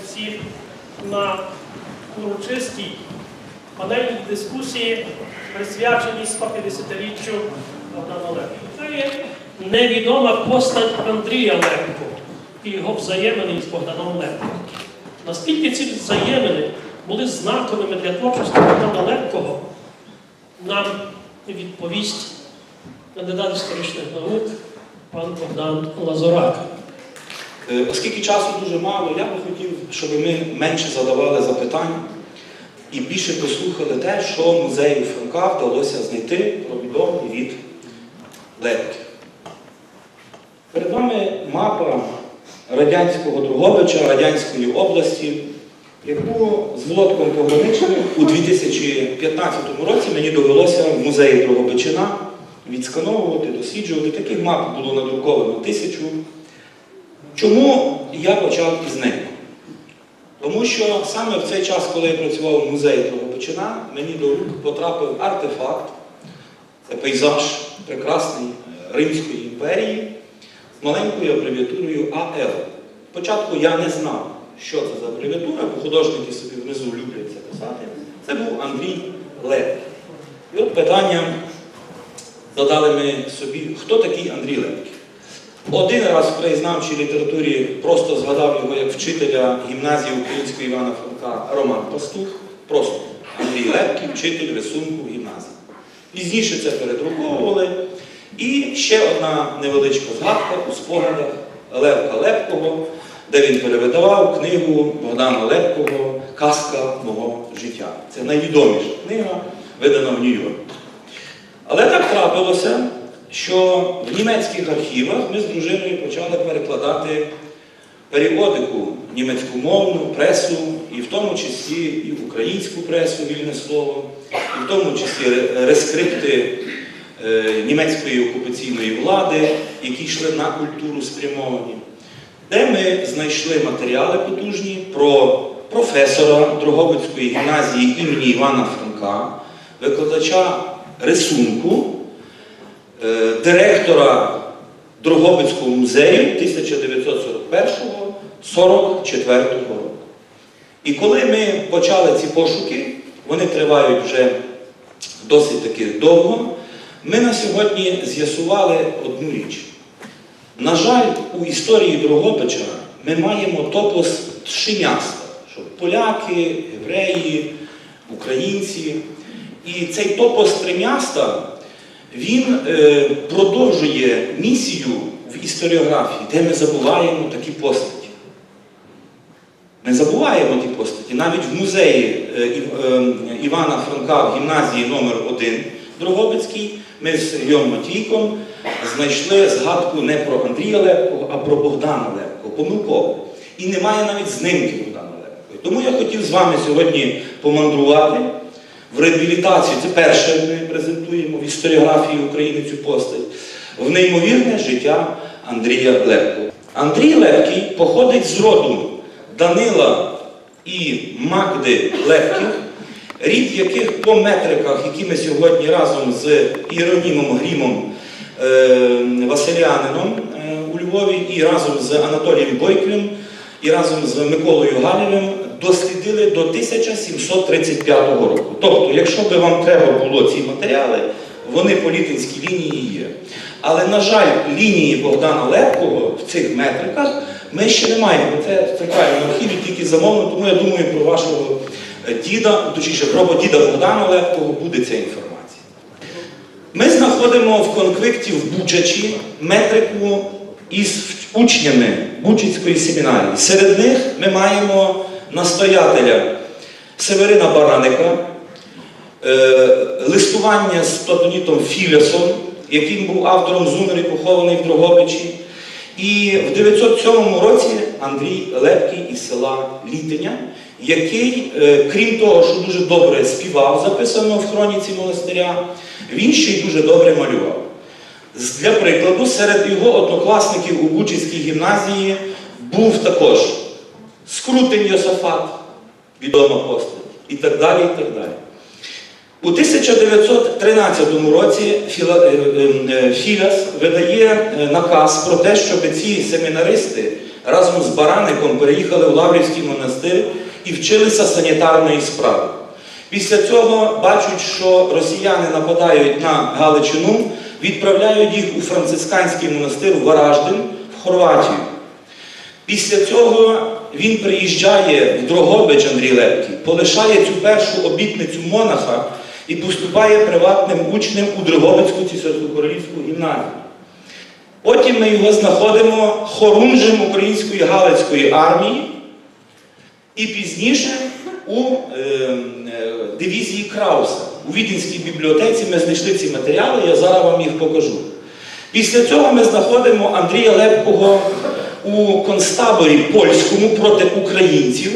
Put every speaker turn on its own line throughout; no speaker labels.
отці на урочистій панельній дискусії, присвяченій 150-річчю Богдана Лепки. Це є невідома постать Андрія Лепко і його взаємини з Богданом Лепко. Наскільки ці взаємини були знаковими для творчості Богдана Лепкого, нам відповість кандидат історичних наук пан Богдан Лазурак.
Е, Оскільки часу дуже мало, я би хотів, щоб ми менше задавали запитань і більше послухали те, що музею Франка вдалося знайти про відомий рід Лепки. Перед вами мапа радянського Другобича, Радянської області, яку з Володком пограничним у 2015 році мені довелося в музеї Другобичина відскановувати, досліджувати. Таких мап було надруковано тисячу. Чому я почав із неї? Тому що саме в цей час, коли я працював в музеї Дрогобичина, мені до рук потрапив артефакт, це пейзаж прекрасний е, Римської імперії з маленькою абревіатурою АЛ. Спочатку я не знав, що це за абревіатура, бо художники собі внизу люблять це писати. Це був Андрій Лев. І от питання задали ми собі, хто такий Андрій Лепкий? Один раз в краєзнавчій літературі просто згадав його як вчителя гімназії української Івана Франка Роман Пастух. Просто Андрій Лепкий, вчитель рисунку гімназії. Пізніше це передруковували. І ще одна невеличка згадка у спогадах Левка Лепкого, де він перевидавав книгу Богдана Лепкого Казка мого життя. Це найвідоміша книга, видана в Нью-Йорку. Але так трапилося, що в німецьких архівах ми з дружиною почали перекладати періодику німецькомовну пресу, і в тому числі і українську пресу, вільне слово, і в тому числі рескрипти е, німецької окупаційної влади, які йшли на культуру спрямовані, де ми знайшли матеріали потужні про професора Дрогобицької гімназії імені Івана Франка, викладача рисунку, директора Дрогобицького музею 1941-44 року. І коли ми почали ці пошуки, вони тривають вже досить таки довго, ми на сьогодні з'ясували одну річ. На жаль, у історії Дрогобича ми маємо топос Тшиняста, що поляки, євреї, українці. І цей топос Тримяста, він е, продовжує місію в історіографії, де ми забуваємо такі постаті. Ми забуваємо ті постаті. Навіть в музеї е, е, Івана Франка в гімназії номер 1 Дрогобицький ми з Сергієм Матійком знайшли згадку не про Андрія Лепкого, а про Богдана Лепкого. Помилково. І немає навіть знимки Богдана Лепкого. Тому я хотів з вами сьогодні помандрувати в реабілітацію. Це перше ми презентуємо в історіографії України цю постать. В неймовірне життя Андрія Лепкого. Андрій Лепкий походить з роду Данила і Магди Лепких, рід яких по метриках, які ми сьогодні разом з Іронімом Грімом е, Василянином е, у Львові і разом з Анатолієм Бойком і разом з Миколою Галєвим дослідили до 1735 року. Тобто, якщо би вам треба було ці матеріали, вони по літинській лінії є. Але, на жаль, лінії Богдана Лепкого в цих метриках ми ще не маємо. Це в центральному архіві тільки замовлено, тому я думаю, про вашого діда, точніше, про діда Богдана Лепкого буде ця інформація. Ми знаходимо в конквикті в Бучачі метрику із учнями Бучицької семінарії. Серед них ми маємо настоятеля Северина Бараника, е, листування з Платонітом Філесом, яким був автором Зумери, похований в Дрогобичі. І в 907 році Андрій Лепкий із села Літиня, який, е, крім того, що дуже добре співав, записано в хроніці монастиря, він ще й дуже добре малював. Для прикладу, серед його однокласників у Бучицькій гімназії був також Скрутень Йосафат, відома постать, і так далі, і так далі. У 1913 році Філа, е, е, е, Філяс видає наказ про те, щоб ці семінаристи разом з Бараником переїхали в Лаврівський монастир і вчилися санітарної справи. Після цього бачать, що росіяни нападають на Галичину, відправляють їх у францисканський монастир в Вараждин в Хорватію. Після цього він приїжджає в Дрогобич Андрій Лепкий, полишає цю першу обітницю монаха і поступає приватним учнем у Дрогобицьку Цісарсько-Королівську гімназію. Потім ми його знаходимо хорунжем української Галицької армії і пізніше у е, е, дивізії Крауса. У Віденській бібліотеці ми знайшли ці матеріали, я зараз вам їх покажу. Після цього ми знаходимо Андрія Лепкого у концтаборі польському проти українців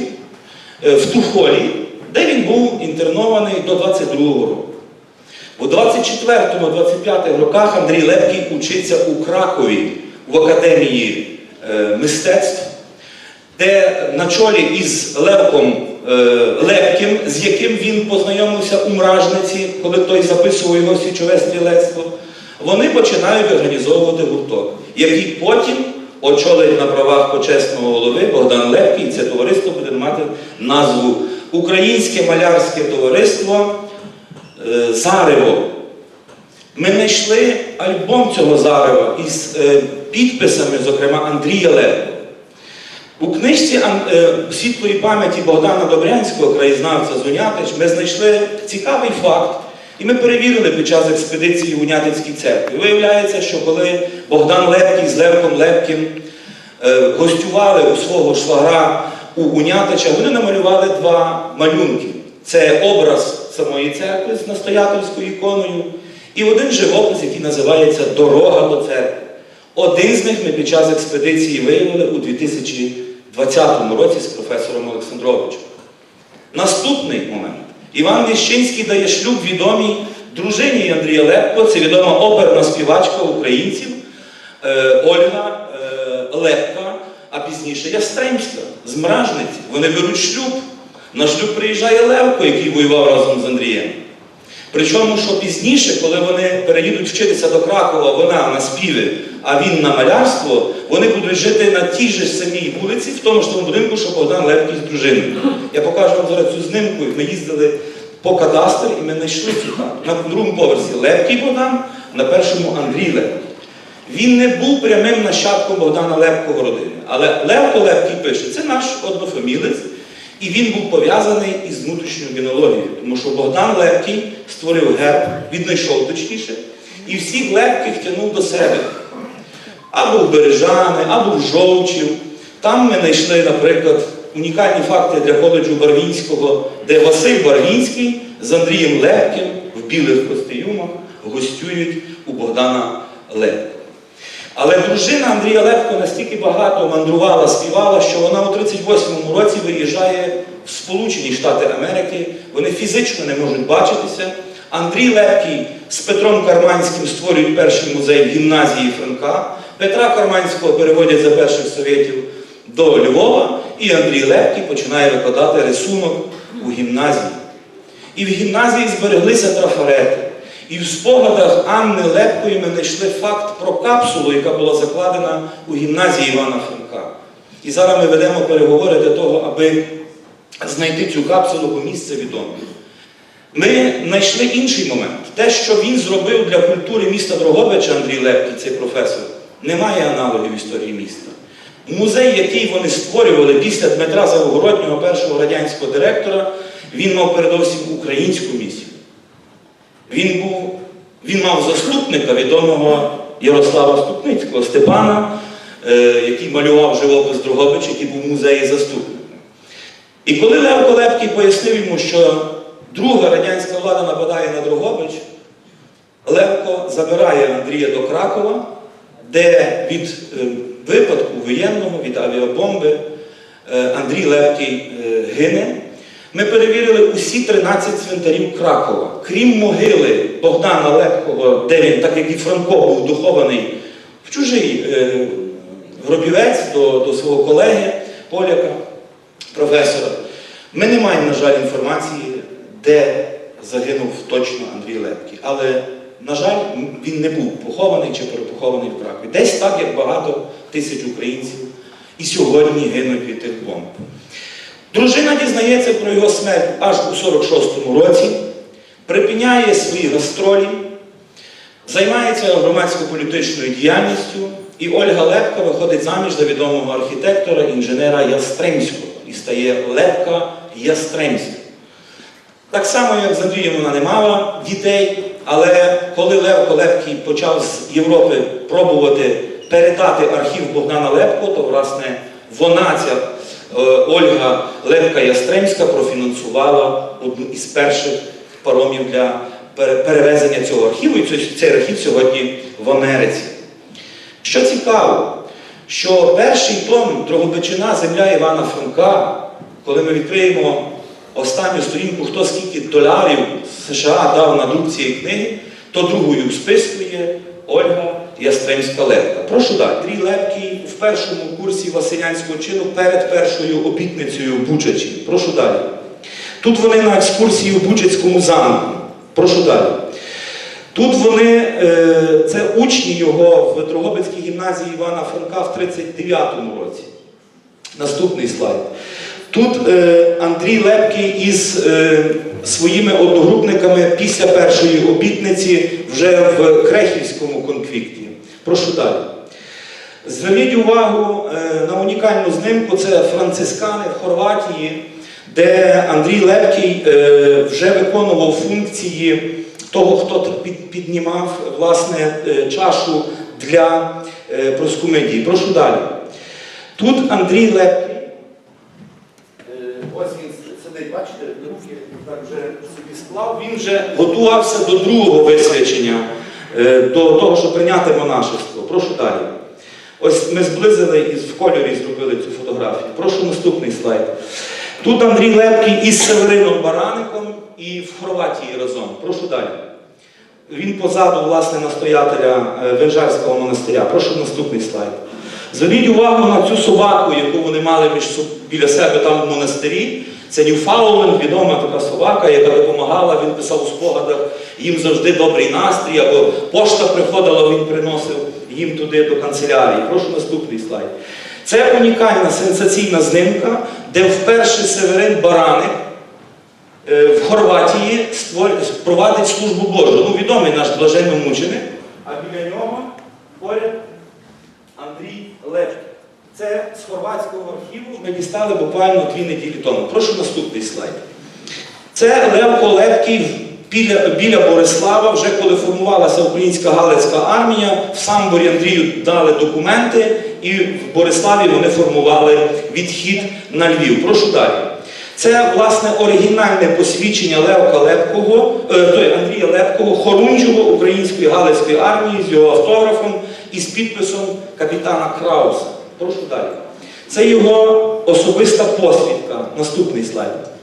е, в Тухолі, де він був інтернований до 22-го року. У 24-25 роках Андрій Лепкий учиться у Кракові в Академії е, мистецтв, де на чолі із Левком е, Лепким, з яким він познайомився у Мражниці, коли той записував його січове стрілецтво, вони починають організовувати гурток, який потім очолить на правах почесного голови Богдан Лепкий, це товариство буде мати назву Українське малярське товариство е, Зарево. Ми знайшли альбом цього зарева із е, підписами, зокрема Андрія Лепко. У книжці е, світлої пам'яті Богдана Добрянського, краєзнавця з Унятич, ми знайшли цікавий факт, і ми перевірили під час експедиції в Унятицькій церкві. Виявляється, що коли Богдан Лепкий з Левком Лепким е, гостювали у свого швагра у Унятича, вони намалювали два малюнки. Це образ самої церкви з настоятельською іконою, і один живопис, який називається Дорога до церкви. Один з них ми під час експедиції виявили у 2020 році з професором Олександровичем. Наступний момент. Іван Віщинський дає шлюб відомій дружині Андрія Лепко, це відома оперна співачка українців е, Ольга е, Лепка, а пізніше Ястремська з Мражниці. Вони беруть шлюб. На шлюб приїжджає Левко, який воював разом з Андрієм. Причому, що пізніше, коли вони переїдуть вчитися до Кракова, вона на співи, а він на малярство, вони будуть жити на тій же самій вулиці, в тому ж тому будинку, що Богдан Лепкий з дружиною. Я покажу вам зараз цю знимку. Ми їздили по кадастру і ми знайшли цю хату. На другому поверсі Лепкий Богдан, на першому Андрій Лепкий. Він не був прямим нащадком Богдана Лепкого родини. Але Левко Лепкий пише, це наш однофамілець, і він був пов'язаний із внутрішньою генеалогією, тому що Богдан Лепкий створив герб, віднайшов точніше, і всіх лепких тягнув до себе. Або в Бережани, або в Жовчів. Там ми знайшли, наприклад, унікальні факти для коледжу Барвінського, де Василь Барвінський з Андрієм Лепким в білих костюмах гостюють у Богдана Лепка. Але дружина Андрія Лепко настільки багато мандрувала, співала, що вона у 38-му році виїжджає в Сполучені Штати Америки. Вони фізично не можуть бачитися. Андрій Лепкий з Петром Карманським створюють перший музей в гімназії Франка. Петра Карманського переводять за перших совєтів до Львова, і Андрій Лепкий починає викладати рисунок у гімназії. І в гімназії збереглися трафарети. І в спогадах Анни Лепкої ми знайшли факт про капсулу, яка була закладена у гімназії Івана Франка. І зараз ми ведемо переговори для того, аби знайти цю капсулу, бо місце відоме. Ми знайшли інший момент. Те, що він зробив для культури міста Дрогобича, Андрій Лепкий, цей професор, немає аналогів в історії міста. Музей, який вони створювали після Дмитра Завгороднього, першого радянського директора, він мав передовсім українську місію. Він, був, він мав заступника відомого Ярослава Ступницького, Степана, е, який малював живопис Дрогобич, який був в музеї заступником. І коли Левко Лепкий пояснив йому, що друга радянська влада нападає на Дрогобич, Левко забирає Андрія до Кракова, де від е, випадку воєнного, від авіабомби е, Андрій Лепкий е, гине. Ми перевірили усі 13 цвинтарів Кракова. Крім могили Богдана Лепкого, де він, так як і Франко, був духований в чужий е, гробівець до, до свого колеги, поляка, професора. Ми не маємо, на жаль, інформації, де загинув точно Андрій Лепкий. Але, на жаль, він не був похований чи перепохований в Кракові. Десь так, як багато тисяч українців, і сьогодні гинуть від тих бомб. Дружина дізнається про його смерть аж у 46-му році, припиняє свої гастролі, займається громадсько-політичною діяльністю, і Ольга Лепка виходить заміж за відомого архітектора, інженера Ястремського і стає Лепка Ястремська. Так само, як з Андрієм вона не мала дітей, але коли Лев Колепкий почав з Європи пробувати передати архів Богдана Лепко, то власне вона, ця Ольга Лепка Ястремська, профінансувала одну із перших паромів для перевезення цього архіву, і цей архів сьогодні в Америці. Що цікаво, що перший том Дрогобичина Земля Івана Франка, коли ми відкриємо останню сторінку, хто скільки доларів США дав на друк цієї книги, то другою в списку є Ольга Ястремська Лепка. Прошу далі. Трій Лепки в першому курсі Василянського чину перед першою обітницею в Бучачі. Прошу далі. Тут вони на екскурсії в Бучацькому замку. Прошу далі. Тут вони, е, це учні його в Дрогобицькій гімназії Івана Франка в 39-му році. Наступний слайд. Тут е, Андрій Лепкий із е, своїми одногрупниками після першої обітниці вже в Крехівському конфлікті. Прошу далі. Зверніть увагу е, на унікальну знимку, це францискани в Хорватії, де Андрій Лепкий е, вже виконував функції того, хто піднімав власне е, чашу для проскумидії. Прошу далі. Тут Андрій Лепкий. Е, Ось він сидить, бачите, руки так вже собі склав. Він вже готувався до другого висвячення, до того, щоб прийняти монашество. Прошу далі. Ось ми зблизили і в кольорі зробили цю фотографію. Прошу наступний слайд. Тут Андрій Лепкий із Северином Бараником і в Хорватії разом. Прошу далі. Він позаду, власне, настоятеля е, Венжарського монастиря. Прошу наступний слайд. Зверніть увагу на цю собаку, яку вони мали між біля себе там в монастирі. Це Ньюфауленд, відома така собака, яка допомагала, він писав у спогадах, їм завжди добрий настрій, або пошта приходила, він приносив їм туди до канцелярії. Прошу наступний слайд. Це унікальна сенсаційна знимка, де вперше Северин Бараник е, в Хорватії провадить службу Божу. Ну, відомий наш блаженномученик, а біля нього поряд Андрій Левчик. Це з хорватського архіву ми дістали буквально дві неділі тому. Прошу наступний слайд. Це Левко Лепкий біля, біля Борислава, вже коли формувалася українська Галицька армія, в Самборі Андрію дали документи, і в Бориславі вони формували відхід на Львів. Прошу далі. Це, власне, оригінальне посвідчення Левка Лепкого, е, той Андрія Лепкого, хорунжого української Галицької армії з його автографом і з підписом капітана Крауса. Прошу далі. Це його особиста посвідка. Наступний слайд.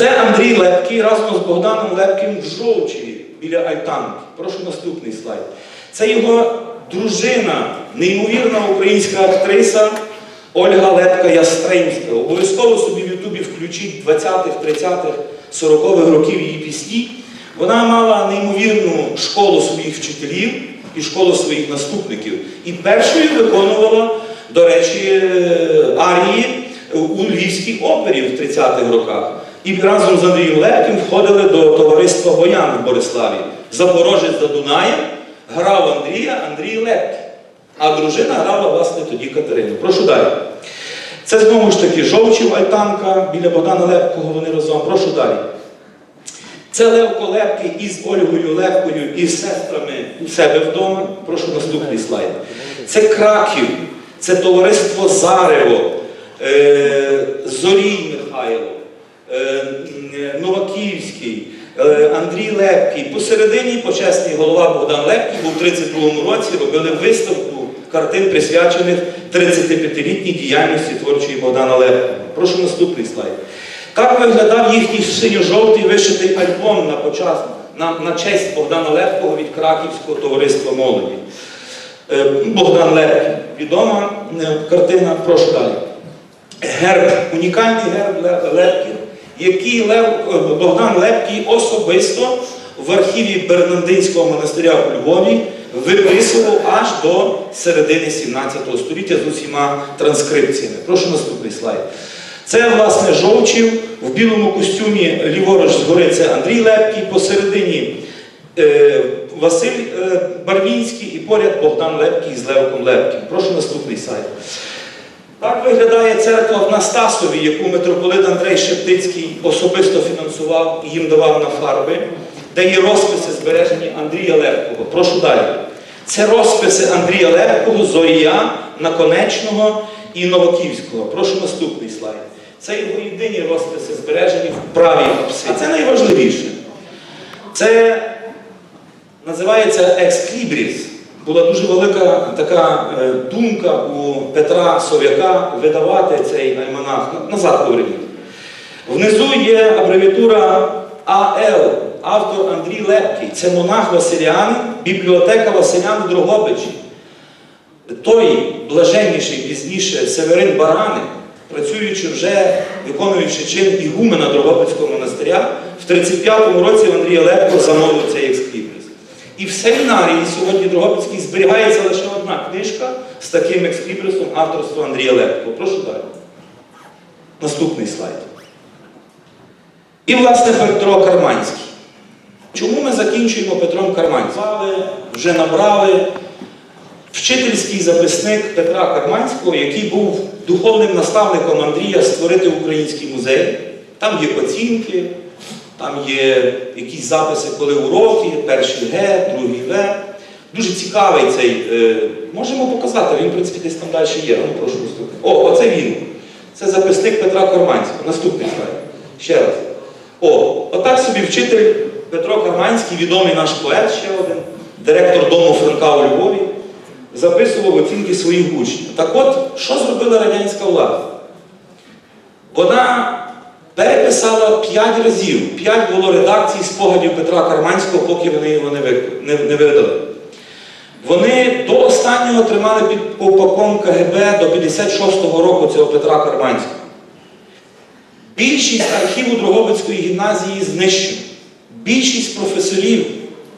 Це Андрій Лепкий разом з Богданом Лепким в Жовчеві біля Альтанки. Прошу наступний слайд. Це його дружина, неймовірна українська актриса Ольга Лепка Ястремська. Обов'язково собі в Ютубі включіть 20-х, 30-х, 40-х років її пісні. Вона мала неймовірну школу своїх вчителів і школу своїх наступників. І першою виконувала, до речі, е, арії у Львівській опері в 30-х роках. І разом з Андрієм Лепким входили до товариства Боян в Бориславі. Запорожець за Дунаєм грав Андрія, Андрій Лепкий. А дружина грала, власне, тоді Катерину. Прошу далі. Це знову ж таки Жовчів Альтанка, біля Богдана Лепкого вони разом. Прошу далі. Це Левко Лепкий із Ольгою Лепкою і сестрами у себе вдома. Прошу наступний слайд. Це Краків, це товариство Зарево, е, Зорій Михайло, Новаківський, е, Андрій Лепкий. Посередині почесний голова Богдан Лепкий, бо в 32-му році робили виставку картин, присвячених 35-літній діяльності творчої Богдана Лепкого. Прошу наступний слайд. Так виглядав їхній синьо-жовтий вишитий альбом на, почас, на, на честь Богдана Лепкого від Краківського товариства молоді. Е, Богдан Лепкий. Відома е, картина, прошу далі. Герб, унікальний герб Лепків, який Лев, е, Богдан Лепкий особисто в архіві Бернандинського монастиря у Львові виписував аж до середини 17 століття з усіма транскрипціями. Прошу наступний слайд. Це, власне, Жовчів в білому костюмі ліворуч згори це Андрій Лепкий, посередині е, Василь е, Барвінський і поряд Богдан Лепкий з Левком Лепким. Прошу наступний слайд. Так виглядає церква в Настасові, яку митрополит Андрей Шептицький особисто фінансував і їм давав на фарби, де є розписи збережені Андрія Лепкого. Прошу далі. Це розписи Андрія Лепкого, Зорія, Наконечного і Новаківського. Прошу наступний слайд. Це його єдині розписи збережені в правій апсиді. А це найважливіше. Це називається ексклібріс. Була дуже велика така е, думка у Петра Сов'яка видавати цей альманах. На- Назад поверніть. Внизу є абревіатура АЛ, автор Андрій Лепкий. Це монах Василянин, бібліотека Василян в Дрогобичі. Той блаженніший пізніше Северин Бараник, працюючи вже, виконуючи чин ігумена Дрогобицького монастиря, в 35-му році в Андрія Лепко замовив цей. І в семінарії сьогодні Дрогобицькій зберігається лише одна книжка з таким ексклібрисом авторства Андрія Лепко. Прошу далі. Наступний слайд. І, власне, Петро Карманський. Чому ми закінчуємо Петром Карманським? Вже набрали вчительський записник Петра Карманського, який був духовним наставником Андрія створити український музей. Там є оцінки, там є якісь записи, коли уроки, перший Г, другий В. Дуже цікавий цей. е, можемо показати, він, в принципі, десь там далі є. Ну, прошу наступний. О, оце він. Це записник Петра Карманського. Наступний слайд. Ще раз. О, отак собі вчитель Петро Карманський, відомий наш поет ще один, директор дому Франка у Львові, записував оцінки своїх учнів. Так от, що зробила радянська влада? Вона переписала п'ять разів. П'ять було редакцій спогадів Петра Карманського, поки вони його не видали. Вони до останнього тримали під ковпаком КГБ до 56-го року цього Петра Карманського. Більшість архіву Дрогобицької гімназії знищено. Більшість професорів,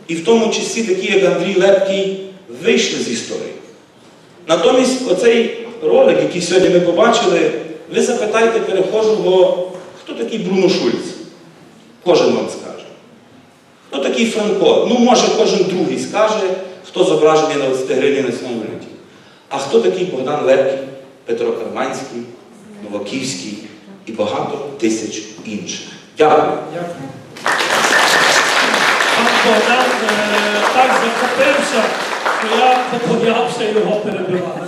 і в тому числі такі, як Андрій Лепкий, вийшли з історії. Натомість оцей ролик, який сьогодні ми побачили, ви запитайте перехожого, хто такий Бруно Шульц? Кожен вам скаже. Хто такий Франко? Ну, може, кожен другий скаже, хто зображений на 20 гривні національній валюті. А хто такий Богдан Лепкий, Петро Карманський, Новаківський і багато тисяч інших. Дякую.
Дякую. Богдан е, так захопився, що я побоявся його перебивати.